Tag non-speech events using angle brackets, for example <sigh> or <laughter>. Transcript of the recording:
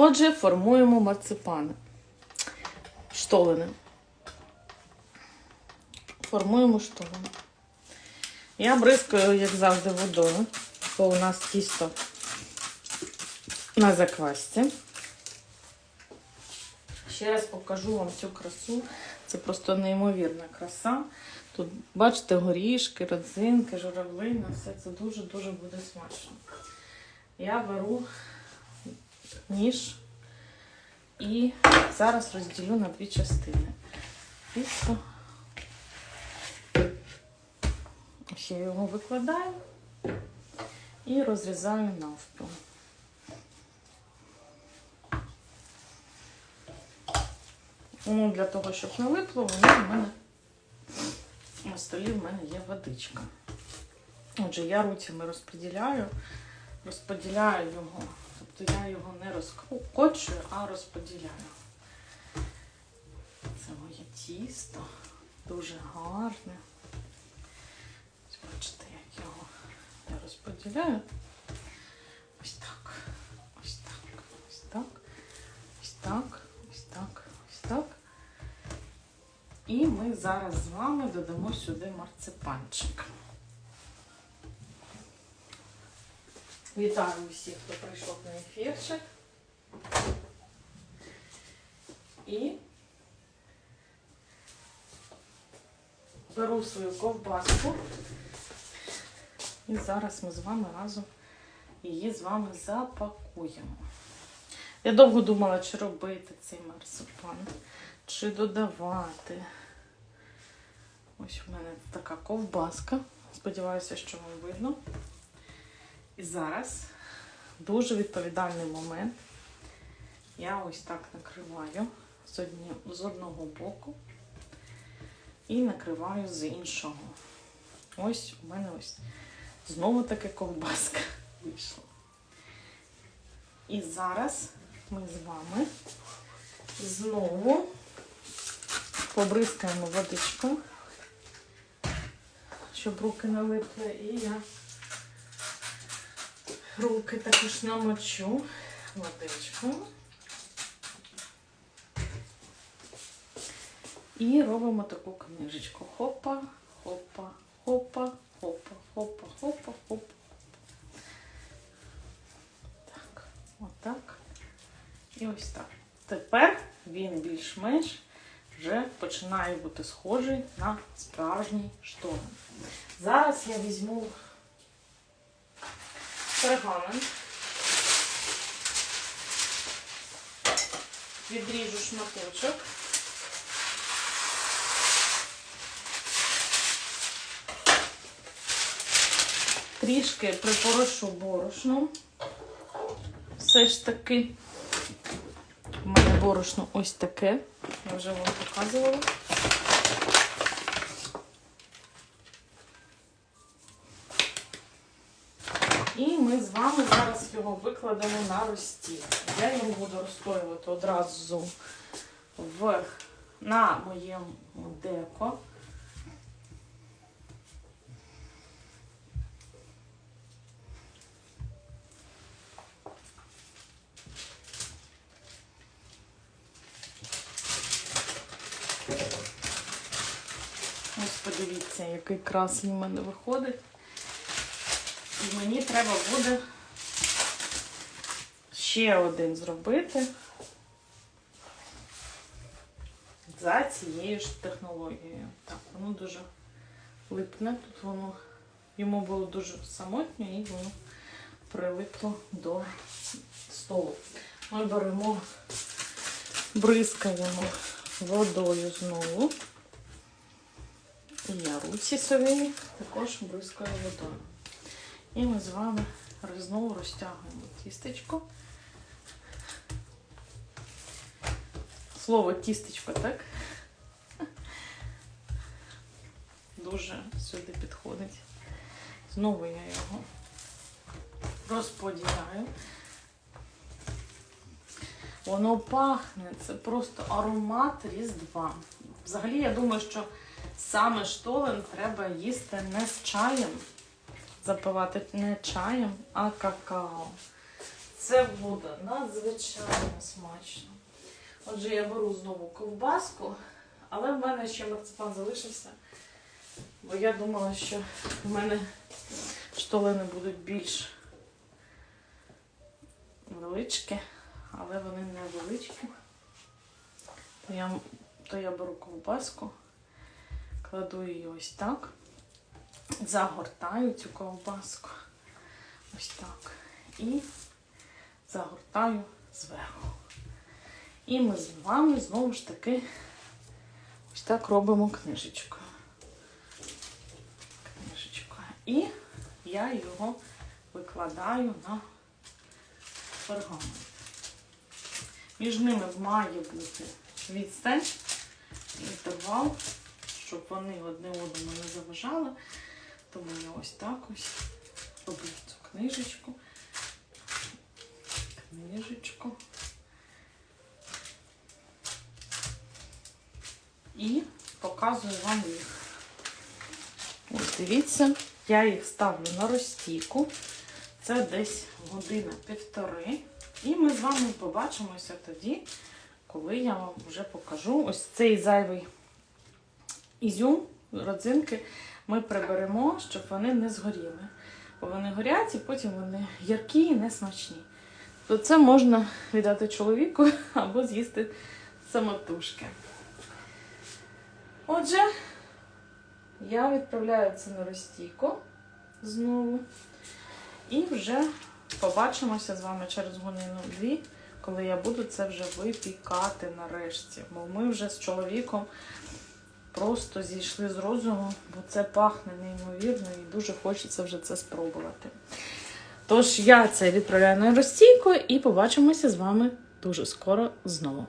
Отже, формуємо марципани. Штолени. Формуємо штолени. Я бризкаю, як завжди, водою, бо у нас тісто на заквасці. Ще раз покажу вам цю красу. Це просто неймовірна краса. Тут, бачите, горішки, родзинки, журавлина, все це дуже-дуже буде смачно. Я беру ніж і зараз розділю на дві частини. Тісто. Ще його викладаю і розрізаю навпіл. Ну, для того, щоб не липло, воно в мене на столі в мене є водичка. Отже, я руцями розподіляю, розподіляю його. Тобто я його не розкочую, а розподіляю. Це моє тісто. Дуже гарне. Бачите, як його я розподіляю. Ось так. Ось так. Ось так. Ось так. Ось так. Ось так. І ми зараз з вами додамо сюди марципанчик. Вітаю усіх, хто прийшов на ефірчик. І беру свою ковбаску. І зараз ми з вами разом її з вами запакуємо. Я довго думала, чи робити цей марципан, чи додавати. Ось у мене така ковбаска. Сподіваюся, що вам видно. І зараз дуже відповідальний момент. Я ось так накриваю з, одного боку і накриваю з іншого. Ось у мене ось знову таки ковбаска <laughs> вийшла. І зараз ми з вами знову побризкаємо водичкою, щоб руки не липли, і я руки також намочу водичкою. І робимо таку книжечку. Хопа, хопа, хопа, хопа, хопа, хопа, хопа. Так, отак. І ось так. Тепер він більш-менш вже починає бути схожий на справжній шторм. Зараз я візьму пергамент. Відріжу шматочок. Трішки припорошу борошном. Все ж таки, у мене борошно ось таке. Я вже вам показувала. Ми з вами зараз його викладемо на розстіл. Я його буду розстоювати одразу в, на моєму деко. Ось подивіться, який красний в мене виходить. Мені треба буде ще один зробити за цією ж технологією. Так, воно дуже липне. Тут воно йому було дуже самотньо і воно прилипло до столу. Ми беремо, бризкаємо водою знову. І я руці собі також бризкаю водою. І ми з вами знову розтягуємо тістечко. Слово тістечко, так? Дуже сюди підходить. Знову я його розподіляю. Воно пахне, це просто аромат Різдва. Взагалі, я думаю, що саме штолен треба їсти не з чаєм, запивати не чаєм, а какао. Це буде надзвичайно смачно. Отже, я беру знову ковбаску, але в мене ще марципан залишився. Бо я думала, що в мене штолени будуть більш величкі, але вони не величкі. То я, то я беру ковбаску, кладу її ось так, загортаю цю ковбаску. Ось так. І загортаю зверху. І ми з вами знову ж таки ось так робимо книжечкою. Книжечкою. І я його викладаю на пергамент. Між ними має бути відстань, інтервал, щоб вони одне одному не заважали. Тому я ось так ось роблю цю книжечку. Книжечку. І показую вам їх. Ось дивіться, я їх ставлю на розстійку. Це десь година півтори. І ми з вами побачимося тоді, коли я вам вже покажу ось цей зайвий ізюм, родзинки ми приберемо, щоб вони не згоріли. Бо вони горять і потім вони яркі і несмачні. То це можна віддати чоловіку <laughs> або з'їсти самотужки. Отже, я відправляю це на розстійку знову. І вже побачимося з вами через годину-дві, коли я буду це вже випікати нарешті. Бо ми вже з чоловіком просто зійшли з розуму, бо це пахне неймовірно і дуже хочеться вже це спробувати. Тож я це відправляю на розстійку і побачимося з вами дуже скоро знову.